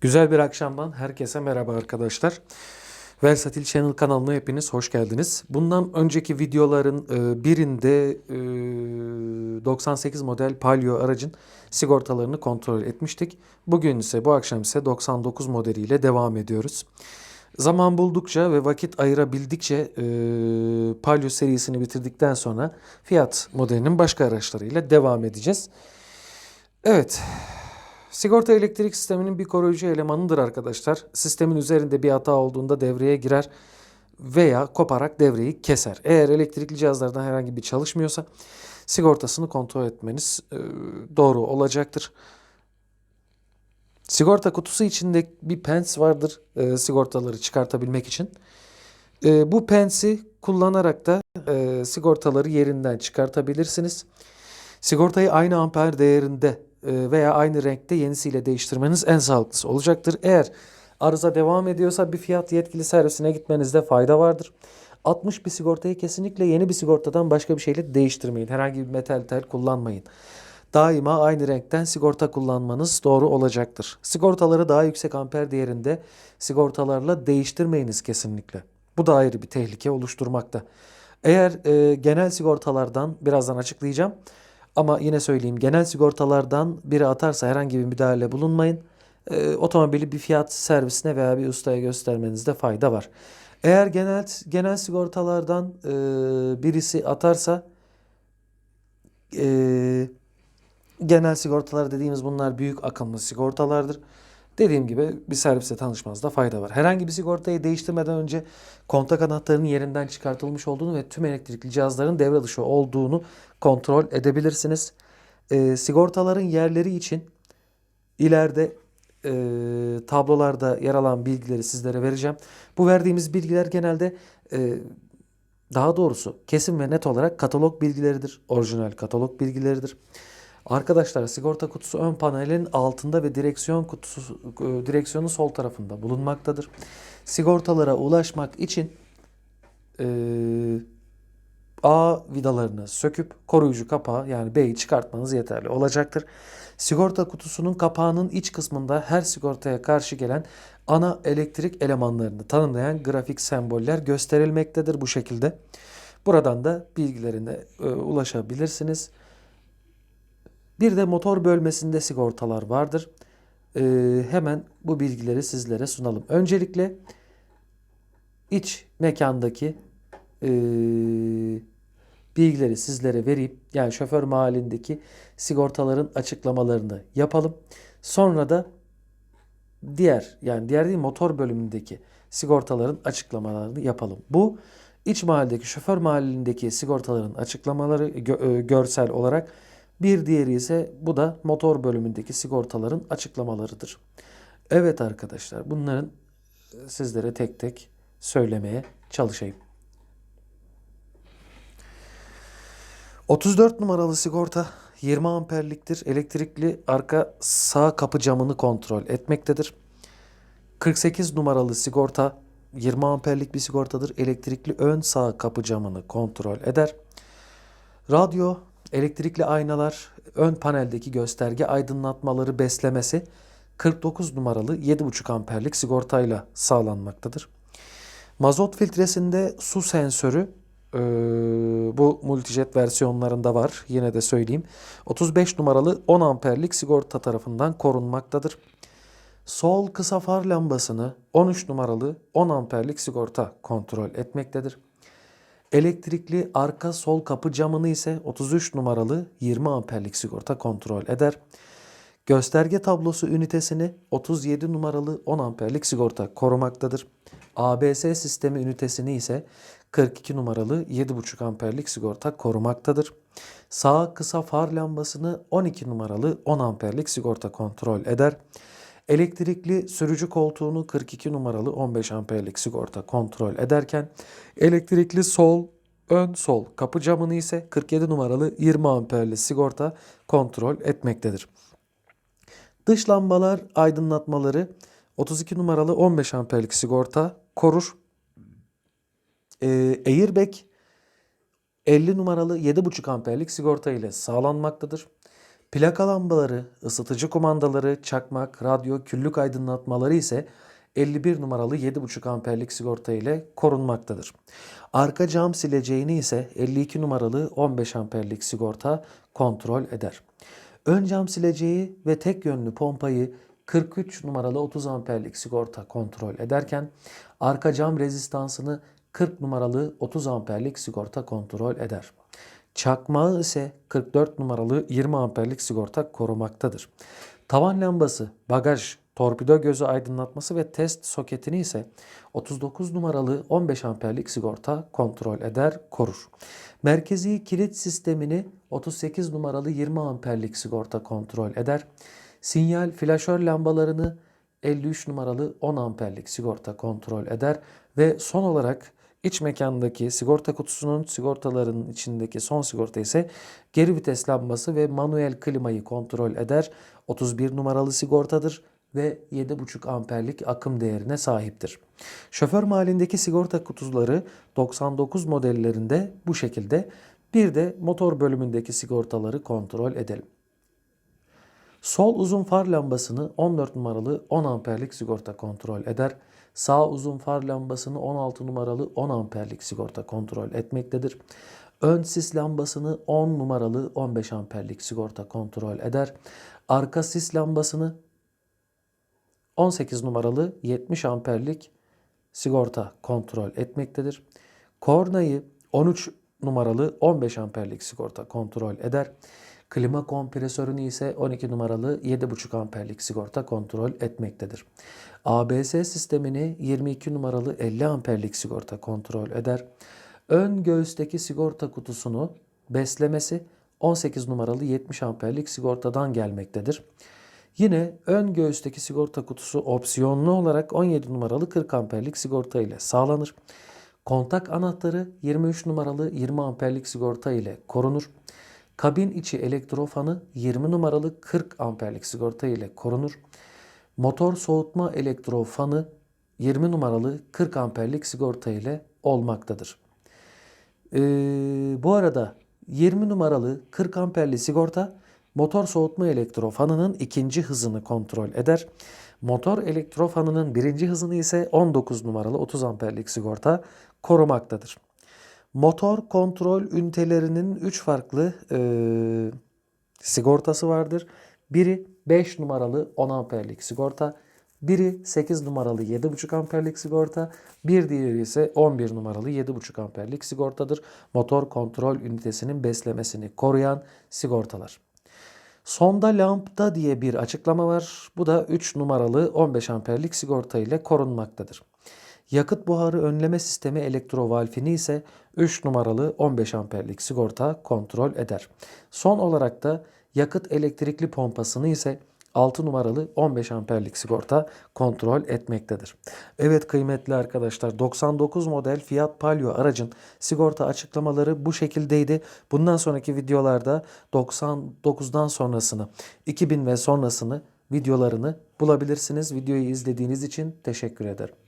Güzel bir akşamdan herkese merhaba arkadaşlar. Versatil Channel kanalına hepiniz hoş geldiniz. Bundan önceki videoların e, birinde e, 98 model Palio aracın sigortalarını kontrol etmiştik. Bugün ise bu akşam ise 99 modeliyle devam ediyoruz. Zaman buldukça ve vakit ayırabildikçe e, Palio serisini bitirdikten sonra Fiat modelinin başka araçlarıyla devam edeceğiz. Evet, Sigorta elektrik sisteminin bir koruyucu elemanıdır arkadaşlar. Sistemin üzerinde bir hata olduğunda devreye girer veya koparak devreyi keser. Eğer elektrikli cihazlardan herhangi bir çalışmıyorsa sigortasını kontrol etmeniz e, doğru olacaktır. Sigorta kutusu içinde bir pens vardır e, sigortaları çıkartabilmek için. E, bu pensi kullanarak da e, sigortaları yerinden çıkartabilirsiniz. Sigortayı aynı amper değerinde veya aynı renkte yenisiyle değiştirmeniz en sağlıklısı olacaktır. Eğer arıza devam ediyorsa bir fiyat yetkili servisine gitmenizde fayda vardır. 60 bir sigortayı kesinlikle yeni bir sigortadan başka bir şeyle değiştirmeyin. Herhangi bir metal tel kullanmayın. Daima aynı renkten sigorta kullanmanız doğru olacaktır. Sigortaları daha yüksek amper değerinde sigortalarla değiştirmeyiniz kesinlikle. Bu da ayrı bir tehlike oluşturmakta. Eğer e, genel sigortalardan birazdan açıklayacağım. Ama yine söyleyeyim genel sigortalardan biri atarsa herhangi bir müdahale bulunmayın. E, otomobili bir fiyat servisine veya bir ustaya göstermenizde fayda var. Eğer genel genel sigortalardan e, birisi atarsa e, genel sigortalar dediğimiz bunlar büyük akımlı sigortalardır. Dediğim gibi bir servise tanışmanızda fayda var. Herhangi bir sigortayı değiştirmeden önce kontak anahtarının yerinden çıkartılmış olduğunu ve tüm elektrikli cihazların devre dışı olduğunu kontrol edebilirsiniz. E, sigortaların yerleri için ileride e, tablolarda yer alan bilgileri sizlere vereceğim. Bu verdiğimiz bilgiler genelde e, daha doğrusu kesin ve net olarak katalog bilgileridir. Orijinal katalog bilgileridir. Arkadaşlar sigorta kutusu ön panelin altında ve direksiyon kutusu e, direksiyonun sol tarafında bulunmaktadır. Sigortalara ulaşmak için e, A vidalarını söküp koruyucu kapağı yani B'yi çıkartmanız yeterli olacaktır. Sigorta kutusunun kapağının iç kısmında her sigortaya karşı gelen ana elektrik elemanlarını tanımlayan grafik semboller gösterilmektedir bu şekilde. Buradan da bilgilerine e, ulaşabilirsiniz. Bir de motor bölmesinde sigortalar vardır. Ee, hemen bu bilgileri sizlere sunalım. Öncelikle iç mekandaki e, bilgileri sizlere vereyim. Yani şoför mahallindeki sigortaların açıklamalarını yapalım. Sonra da diğer yani diğer değil motor bölümündeki sigortaların açıklamalarını yapalım. Bu iç mahalledeki şoför mahallindeki sigortaların açıklamaları gö- e, görsel olarak bir diğeri ise bu da motor bölümündeki sigortaların açıklamalarıdır. Evet arkadaşlar bunların e, sizlere tek tek söylemeye çalışayım. 34 numaralı sigorta 20 amperliktir. Elektrikli arka sağ kapı camını kontrol etmektedir. 48 numaralı sigorta 20 amperlik bir sigortadır. Elektrikli ön sağ kapı camını kontrol eder. Radyo Elektrikli aynalar, ön paneldeki gösterge aydınlatmaları beslemesi 49 numaralı 7,5 amperlik sigortayla sağlanmaktadır. Mazot filtresinde su sensörü e, bu multijet versiyonlarında var. Yine de söyleyeyim. 35 numaralı 10 amperlik sigorta tarafından korunmaktadır. Sol kısa far lambasını 13 numaralı 10 amperlik sigorta kontrol etmektedir. Elektrikli arka sol kapı camını ise 33 numaralı 20 amperlik sigorta kontrol eder. Gösterge tablosu ünitesini 37 numaralı 10 amperlik sigorta korumaktadır. ABS sistemi ünitesini ise 42 numaralı 7,5 amperlik sigorta korumaktadır. Sağ kısa far lambasını 12 numaralı 10 amperlik sigorta kontrol eder. Elektrikli sürücü koltuğunu 42 numaralı 15 amperlik sigorta kontrol ederken elektrikli sol ön sol kapı camını ise 47 numaralı 20 amperli sigorta kontrol etmektedir. Dış lambalar aydınlatmaları 32 numaralı 15 amperlik sigorta korur. Ee, airbag 50 numaralı 7,5 amperlik sigorta ile sağlanmaktadır. Plaka lambaları, ısıtıcı kumandaları, çakmak, radyo, küllük aydınlatmaları ise 51 numaralı 7,5 amperlik sigorta ile korunmaktadır. Arka cam sileceğini ise 52 numaralı 15 amperlik sigorta kontrol eder. Ön cam sileceği ve tek yönlü pompayı 43 numaralı 30 amperlik sigorta kontrol ederken arka cam rezistansını 40 numaralı 30 amperlik sigorta kontrol eder. Çakmağı ise 44 numaralı 20 amperlik sigorta korumaktadır. Tavan lambası, bagaj, torpido gözü aydınlatması ve test soketini ise 39 numaralı 15 amperlik sigorta kontrol eder, korur. Merkezi kilit sistemini 38 numaralı 20 amperlik sigorta kontrol eder. Sinyal flaşör lambalarını 53 numaralı 10 amperlik sigorta kontrol eder ve son olarak iç mekandaki sigorta kutusunun sigortaların içindeki son sigorta ise geri vites lambası ve manuel klimayı kontrol eder. 31 numaralı sigortadır ve 7,5 amperlik akım değerine sahiptir. Şoför mahallindeki sigorta kutuları 99 modellerinde bu şekilde. Bir de motor bölümündeki sigortaları kontrol edelim. Sol uzun far lambasını 14 numaralı 10 amperlik sigorta kontrol eder. Sağ uzun far lambasını 16 numaralı 10 amperlik sigorta kontrol etmektedir. Ön sis lambasını 10 numaralı 15 amperlik sigorta kontrol eder. Arka sis lambasını 18 numaralı 70 amperlik sigorta kontrol etmektedir. Kornayı 13 numaralı 15 amperlik sigorta kontrol eder. Klima kompresörünü ise 12 numaralı 7,5 amperlik sigorta kontrol etmektedir. ABS sistemini 22 numaralı 50 amperlik sigorta kontrol eder. Ön göğüsteki sigorta kutusunu beslemesi 18 numaralı 70 amperlik sigortadan gelmektedir. Yine ön göğüsteki sigorta kutusu opsiyonlu olarak 17 numaralı 40 amperlik sigorta ile sağlanır. Kontak anahtarı 23 numaralı 20 amperlik sigorta ile korunur. Kabin içi elektrofanı 20 numaralı 40 amperlik sigorta ile korunur. Motor soğutma elektrofanı 20 numaralı 40 amperlik sigorta ile olmaktadır. Ee, bu arada 20 numaralı 40 amperli sigorta motor soğutma elektrofanının ikinci hızını kontrol eder. Motor elektrofanının birinci hızını ise 19 numaralı 30 amperlik sigorta korumaktadır. Motor kontrol ünitelerinin 3 farklı e, sigortası vardır. Biri 5 numaralı 10 amperlik sigorta, biri 8 numaralı 7,5 amperlik sigorta, bir diğeri ise 11 numaralı 7,5 amperlik sigortadır. Motor kontrol ünitesinin beslemesini koruyan sigortalar. Sonda lambda diye bir açıklama var. Bu da 3 numaralı 15 amperlik sigorta ile korunmaktadır. Yakıt buharı önleme sistemi elektrovalfini ise 3 numaralı 15 amperlik sigorta kontrol eder. Son olarak da yakıt elektrikli pompasını ise 6 numaralı 15 amperlik sigorta kontrol etmektedir. Evet kıymetli arkadaşlar 99 model Fiat Palio aracın sigorta açıklamaları bu şekildeydi. Bundan sonraki videolarda 99'dan sonrasını 2000 ve sonrasını videolarını bulabilirsiniz. Videoyu izlediğiniz için teşekkür ederim.